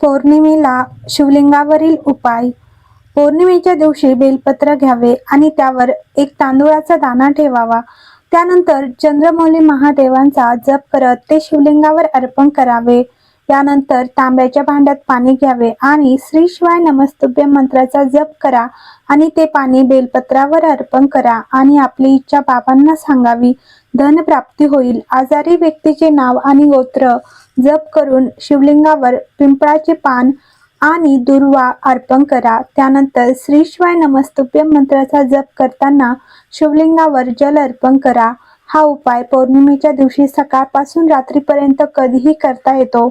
पौर्णिमेला शिवलिंगावरील उपाय. पौर्णिमेच्या दिवशी बेलपत्र घ्यावे आणि त्यावर एक तांदूळाचा दाणा ठेवावा. त्यानंतर चंद्रमौली महादेवांचा जप करत ते शिवलिंगावर अर्पण करावे. यानंतर तांब्याच्या भांड्यात पाणी घ्यावे आणि श्री शिवाय नमस्तुभ्य मंत्राचा जप करा आणि ते पाणी बेलपत्रावर अर्पण करा आणि आपली इच्छा बाबांना सांगावी. धन प्राप्ती होईल. आजारी व्यक्तीचे नाव आणि गोत्र जप करून शिवलिंगावर पिंपळाचे पान आणि दुर्वा अर्पण करा. त्यानंतर श्री शिवाय नमस्तुभ्य मंत्राचा जप करताना शिवलिंगावर जल अर्पण करा. हा उपाय पौर्णिमेच्या दिवशी सकाळपासून रात्रीपर्यंत कधीही करता येतो.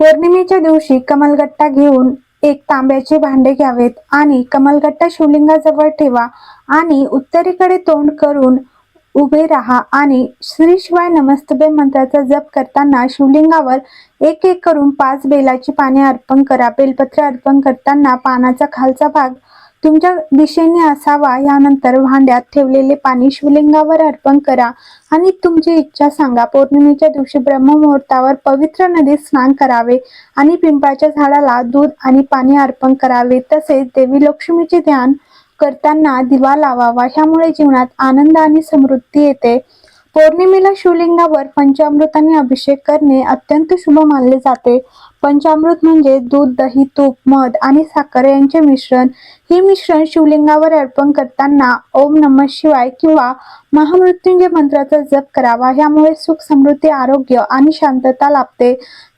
पौर्णिमेच्या दिवशी कमलगट्टा घेऊन एक तांब्याचे भांडे घ्यावेत आणि कमलगट्टा शिवलिंगाजवळ ठेवा आणि उत्तरेकडे तोंड करून उभे राहा आणि श्री शिवाय नमस्तबे मंत्राचा जप करताना शिवलिंगावर एक एक करून पाच बेलाची पाने अर्पण करा. बेलपत्र अर्पण करताना पानाचा खालचा भाग तुमच्या दिशेने असावा. यानंतर भांड्यात ठेवलेले पाणी शिवलिंगावर अर्पण करा आणि तुमची इच्छा सांगा. पौर्णिमेच्या दिवशी ब्रह्ममुहूर्तावर पवित्र नदीत स्नान करावे आणि पिंपळाच्या झाडाला दूध आणि पाणी अर्पण करावे. तसेच देवी लक्ष्मीचे ध्यान करताना दिवा लावावा ह्यामुळे जीवनात आनंद आणि समृद्धी येते. पौर्णिमेला शिवलिंगावर पंचामृताने अभिषेक करणे अत्यंत शुभ मानले जाते. पंचामृत म्हणजे दूध दही तूप मध आणि साखर यांचे मिश्रण. हे मिश्रण शिवलिंगावर अर्पण करताना ओम नमः शिवाय किंवा महामृत्युंजय मंत्राचा जप करावा. यामुळे सुख समृद्धी आरोग्य आणि शांतता लाभते.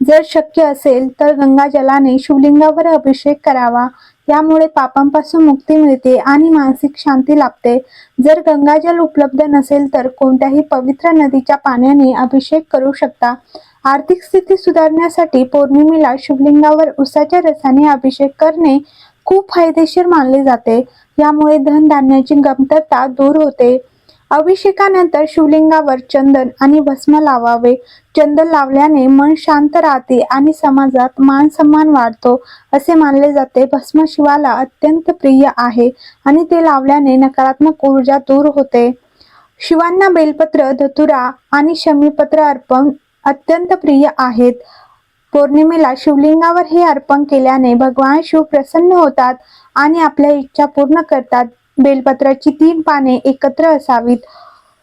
जर शक्य असेल तर गंगा जलाने शिवलिंगावर अभिषेक करावा. यामुळे पापांपासून मुक्ती मिळते आणि मानसिक शांती लाभते. जर गंगाजल उपलब्ध नसेल तर कोणत्याही पवित्र नदीच्या पाण्याने अभिषेक करू शकता. आर्थिक स्थिती सुधारण्यासाठी पौर्णिमेला शिवलिंगावर उसाच्या रसाने अभिषेक करणे खूप फायदेशीर मानले जाते. यामुळे धनधान्याची कमतरता दूर होते. अभिषेकानंतर शिवलिंगावर चंदन आणि भस्म लावावे. चंदन लावल्याने मन शांत राहते आणि समाजात मान सन्मान वाढतो असे मानले जाते. भस्म शिवाला अत्यंत प्रिय आहे आणि ते लावल्याने नकारात्मक ऊर्जा दूर होते. शिवांना बेलपत्र धतुरा आणि शमीपत्र अर्पण अत्यंत प्रिय आहेत. पौर्णिमेला शिवलिंगावर हे अर्पण केल्याने भगवान शिव प्रसन्न होतात आणि आपल्या इच्छा पूर्ण करतात. बेलपत्राची तीन पाने एकत्र असावीत.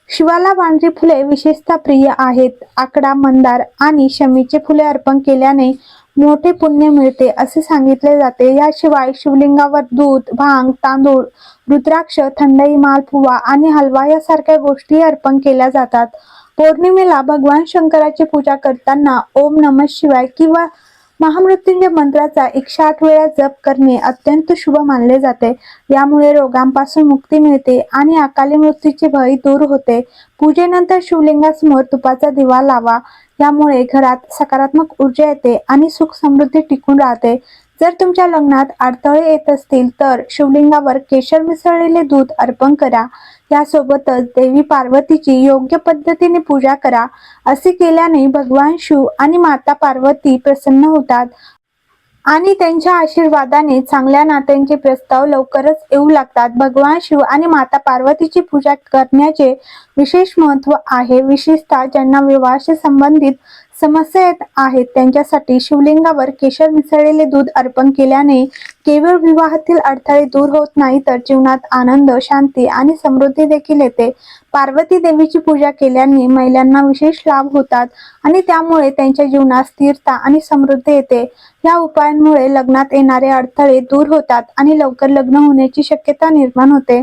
शिवाला पांढरी फुले विशेषतः प्रिय आहेत. आकडा मंदार आणि शमीचे फुले अर्पण केल्याने मोठे पुण्य मिळते असे सांगितले जाते. याशिवाय शिवलिंगावर दूध भांग तांदूळ रुद्राक्ष थंडाई मालपुवा आणि हलवा यासारख्या गोष्टी अर्पण केल्या जातात. पौर्णिमेला भगवान शंकराची पूजा करताना ओम नमः शिवाय किंवा महामृत्युंजय मंत्राचा एकशे आठ वेळा जप करणे अत्यंत शुभ मानले जाते. यामुळे रोगांपासून मुक्ती मिळते आणि अकाली मृत्यूचे भय दूर होते. पूजेनंतर शिवलिंगासमोर तुपाचा दिवा लावा. यामुळे घरात सकारात्मक ऊर्जा येते आणि सुख समृद्धी टिकून राहते. जर तुमच्या लग्नात अडथळे येत असतील तर शिवलिंगावर केशर मिसळलेले दूध अर्पण करा. यासोबतच देवी पार्वतीची योग्य पद्धतीने पूजा करा. असे केल्याने भगवान शिव आणि माता पार्वती प्रसन्न होतात. आणि त्यांच्या आशीर्वादाने चांगल्या नात्यांचे प्रस्ताव लवकरच येऊ लागतात. भगवान शिव आणि माता पार्वतीची पूजा करण्याचे विशेष महत्त्व आहे. विशेषतः ज्यांना विवाहाशी संबंधित समस्या येत आहेत. त्यांच्यासाठी शिवलिंगावर केशर मिसळलेले दूध अर्पण केल्याने केवळ विवाहातील अडथळे दूर होत नाही तर जीवनात आनंद शांती आणि समृद्धी देखील येते. पार्वती देवीची पूजा केल्याने महिलांना विशेष लाभ होतात आणि त्यामुळे त्यांच्या जीवनात स्थिरता आणि समृद्धी येते. या उपायांमुळे लग्नात येणारे अडथळे दूर होतात आणि लवकर लग्न होण्याची शक्यता निर्माण होते.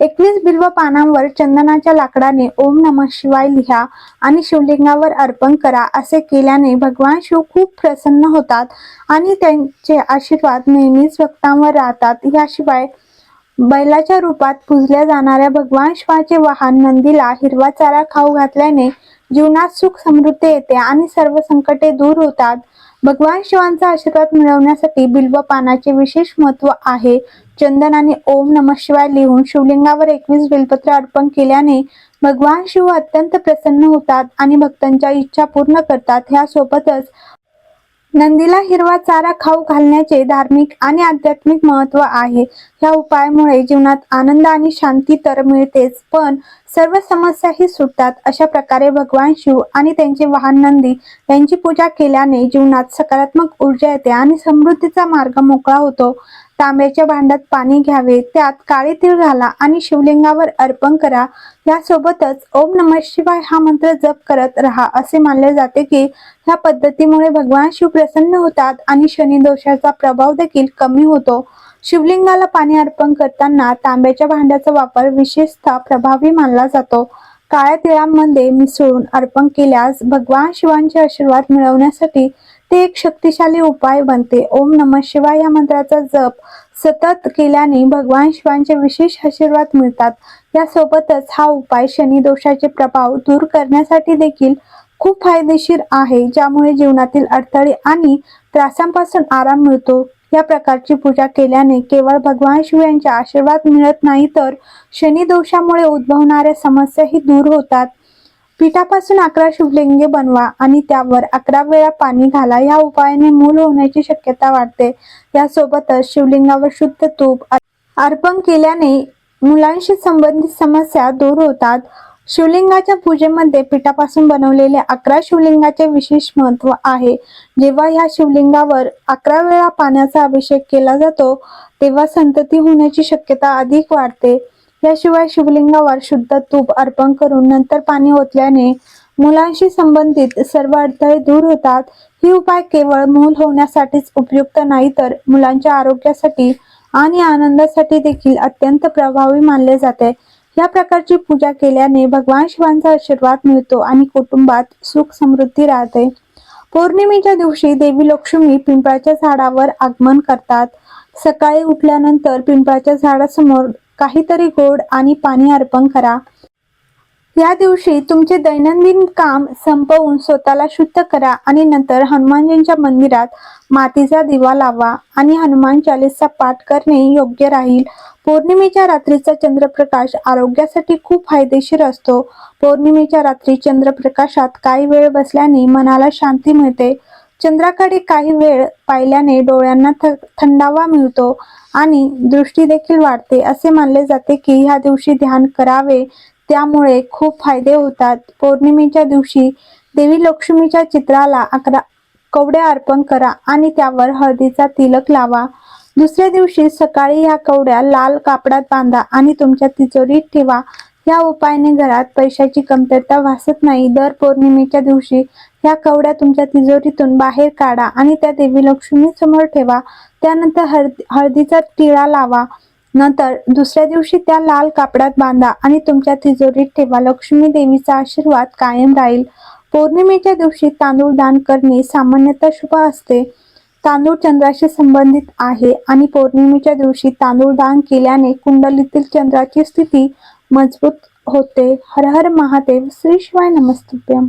एकवीस बिल्व पानांवर चंदनाच्या लाकडाने ओम नमः शिवाय लिहा आणि शिवलिंगावर अर्पण करा असे केल्याने भगवान शिव खूप प्रसन्न होतात आणि त्यांचे आशीर्वाद नेहमीच भक्तांवर राहतात. याशिवाय बैलाच्या रूपात पूजल्या जाणाऱ्या भगवान शिवाचे वाहन नंदीला हिरवा चारा खाऊ घातल्याने जीवनात सुख समृद्धी येते आणि सर्व संकटे दूर होतात. भगवान शिवांचा आशीर्वाद मिळवण्यासाठी बिल्व पानाचे विशेष महत्त्व आहे. चंदन आणि ओम नमः शिवाय लिहून शिवलिंगावर एकवीस बिलपत्र अर्पण केल्याने भगवान शिव अत्यंत प्रसन्न होतात आणि भक्तांच्या इच्छा पूर्ण करतात. ह्यासोबतच नंदीला हिरवा चारा खाऊ घालण्याचे धार्मिक आणि आध्यात्मिक महत्त्व आहे. ह्या उपायामुळे जीवनात आनंद आणि शांती तर मिळतेच पण सर्व समस्याही सुटतात. अशा प्रकारे भगवान शिव आणि त्यांचे वाहन नंदी यांची पूजा केल्याने जीवनात सकारात्मक ऊर्जा येते आणि समृद्धीचा मार्ग मोकळा होतो. तांब्याच्या भांड्यात पाणी घ्यावे त्यात काळे तीळ घाला आणि शिवलिंगावर अर्पण करा. यासोबतच ओम नम शिवाय हा मंत्र जप करत राहा असे मानले जाते की ह्या पद्धतीमुळे भगवान शिव प्रसन्न होतात आणि शनी दोषाचा प्रभाव देखील कमी होतो. शिवलिंगाला पाणी अर्पण करताना तांब्याच्या भांड्याचा वापर विशेषतः प्रभावी मानला जातो. काळ्या तिळांमध्ये मिसळून अर्पण केल्यास भगवान शिवांचे आशीर्वाद मिळवण्यासाठी ते एक शक्तिशाली उपाय बनते. ओम नमः शिवाय या मंत्राचा जप सतत केल्याने भगवान शिवांचे विशेष आशीर्वाद मिळतात. यासोबतच हा उपाय शनी दोषाचे प्रभाव दूर करण्यासाठी देखील खूप फायदेशीर आहे ज्यामुळे जीवनातील अडथळे आणि त्रासांपासून आराम मिळतो. या प्रकारची पूजा केल्याने केवळ भगवान शिव यांचे आशीर्वाद मिळत नाही तर शनी दोषामुळे उद्भवणाऱ्या समस्याही दूर होतात. पिठापासून अकरा शिवलिंगे बनवा आणि त्यावर अकरा वेळा पाणी घाला. या उपायाने मूल होण्याची शक्यता वाढते. यासोबतच शिवलिंगावर शुद्ध तूप अर्पण केल्याने मुलांशी संबंधित समस्या दूर होतात. शिवलिंगाच्या पूजेमध्ये पिठापासून बनवलेल्या अकरा शिवलिंगाचे विशेष महत्त्व आहे. जेव्हा ह्या शिवलिंगावर अकरा वेळा पाण्याचा अभिषेक केला जातो तेव्हा संतती होण्याची शक्यता अधिक वाढते. याशिवाय शिवलिंगावर शुद्ध तूप अर्पण करून नंतर पाणी ओतल्याने मुलांशी संबंधित सर्व अडथळे दूर होतात. ही उपाय केवळ मूल होण्यासाठीच उपयुक्त नाही तर मुलांच्या आरोग्यासाठी आणि आनंदासाठी देखील अत्यंत प्रभावी मानले जाते. या प्रकारची पूजा केल्याने भगवान शिवांचा आशीर्वाद मिळतो आणि कुटुंबात सुख समृद्धी राहते. पौर्णिमेच्या दिवशी देवी लक्ष्मी पिंपळाच्या झाडावर आगमन करतात. सकाळी उठल्यानंतर पिंपळाच्या झाडासमोर काहीतरी गोड आणि पाणी अर्पण करा. या दिवशी तुमचे दैनंदिन काम संपवून स्वतःला शुद्ध करा आणि नंतर हनुमानजींच्या मंदिरात मातीचा दिवा लावा आणि हनुमान चालीसा पाठ करणे योग्य राहील. पौर्णिमेच्या रात्रीचा चंद्रप्रकाश आरोग्यासाठी खूप फायदेशीर असतो. पौर्णिमेच्या रात्री चंद्रप्रकाशात काही वेळ बसल्याने मनाला शांती मिळते. चंद्राकडे काही वेळ पाहिल्याने डोळ्यांना थंडावा मिळतो आणि दृष्टी देखील वाढते. असे मानले जाते की ह्या दिवशी ध्यान करावे त्यामुळे खूप फायदे होतात. पौर्णिमेच्या दिवशी देवी लक्ष्मीच्या चित्राला अकरा कवड्या अर्पण करा आणि त्यावर हळदीचा तिलक लावा. दुसऱ्या दिवशी सकाळी ह्या कवड्या लाल कापडात बांधा आणि तुमच्या तिजोरीत ठेवा. या उपायाने घरात पैशाची कमतरता भासत नाही. दर पौर्णिमेच्या दिवशी या कवड्या तुमच्या तिजोरीतून बाहेर काढा आणि त्या देवी लक्ष्मी समोर ठेवा. त्यानंतर हळद हळदीचा टिळा लावा. नंतर दुसऱ्या दिवशी त्या लाल कापडात बांधा आणि तुमच्या तिजोरीत ठेवा. लक्ष्मी देवीचा आशीर्वाद कायम राहील. पौर्णिमेच्या दिवशी तांदूळ दान करणे सामान्यतः शुभ असते. तांदूळ चंद्राशी संबंधित आहे आणि पौर्णिमेच्या दिवशी तांदूळ दान केल्याने कुंडलीतील चंद्राची स्थिती मजबूत होते. हर हर महादेव. श्री शिवाय नमस्तुभ्यम.